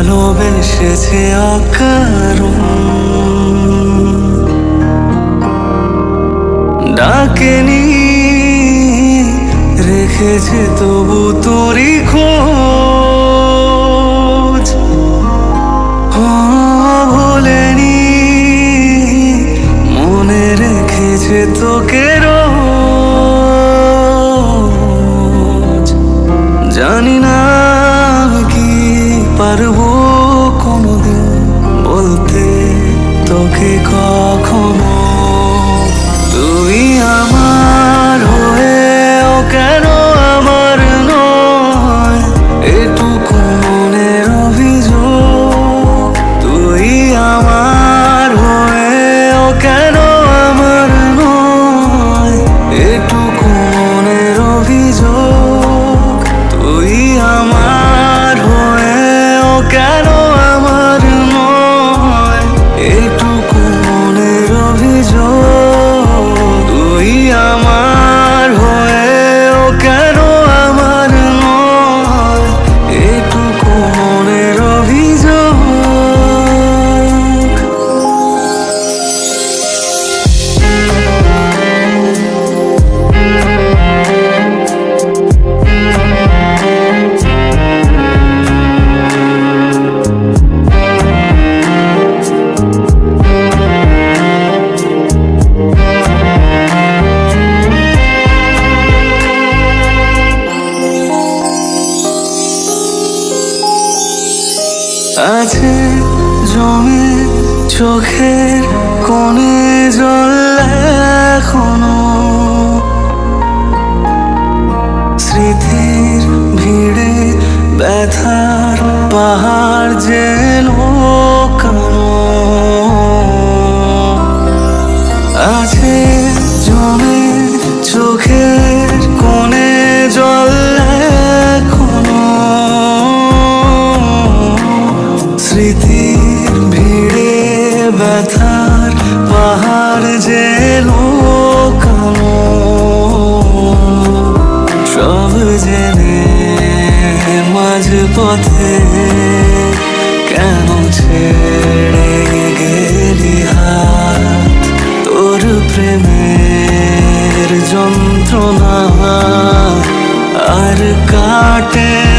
ভালোবেসেছে অকারণ ডাকেনি, রেখেছে তবু তোরই খোঁজ। ভোলেনি, মনে রেখেছে তোকে জানি না কি পারব তোকে কখনো আছে জমে চোখের কোণে জল এখনও। স্মৃতির ভিড়ে ব্যথার পাহাড় যেন স্মৃতির ভিড়ে ব্যথার পাহাড় যে লোকানো সব জেনে মাঝ পথে কেন ছেড়ে গেলি হাত? তোর প্রেমের যন্ত্রণা আর কাটে